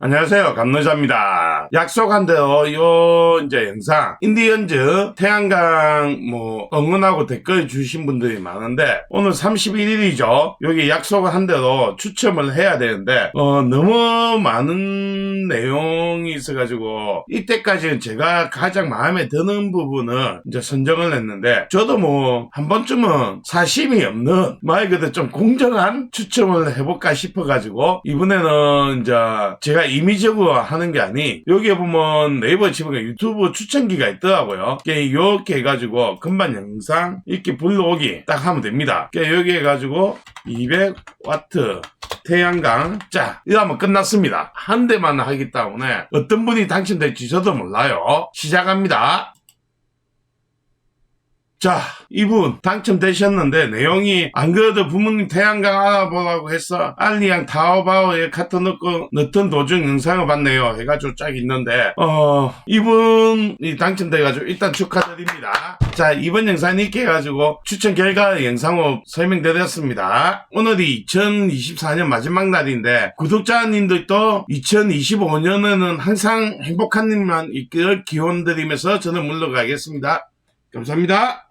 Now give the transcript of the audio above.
안녕하세요. 감노자입니다. 약속한 대로 요 이제 영상 인디언즈 태양강 뭐 응원하고 댓글 주신 분들이 많은데 오늘 31일이죠. 여기 약속을 한 대로 추첨을 해야 되는데 어 너무 많은 내용이 있어가지고 이때까지는 제가 가장 마음에 드는 부분을 이제 선정을 했는데 저도 뭐 한 번쯤은 사심이 없는 말 그대로 좀 공정한 추첨을 해볼까 싶어가지고 이번에는 이제 제가 임의적으로 하는 게 아니 여기에 보면 네이버 치면 유튜브 추천기가 있더라고요. 이렇게 해가지고 금방 영상 이렇게 불러오기 딱 하면 됩니다. 여기 해가지고 200와트 태양광 자 이러면 끝났습니다. 한 대만 하기 때문에 어떤 분이 당첨될지 저도 몰라요. 시작합니다. 자, 이분 당첨되셨는데 내용이 안 그래도 부모님 태양광 알아보라고 해서 알리양 타오바오에 갖다 넣고 넣던 도중 영상을 봤네요. 해가지고 쫙 있는데 어 이분이 당첨돼가지고 일단 축하드립니다. 자 이번 영상이 이렇게 해가지고 추천 결과 영상으로 설명드렸습니다. 오늘이 2024년 마지막 날인데 구독자님들도 2025년에는 항상 행복한 일만 있기를 기원 드리면서 저는 물러가겠습니다. 감사합니다.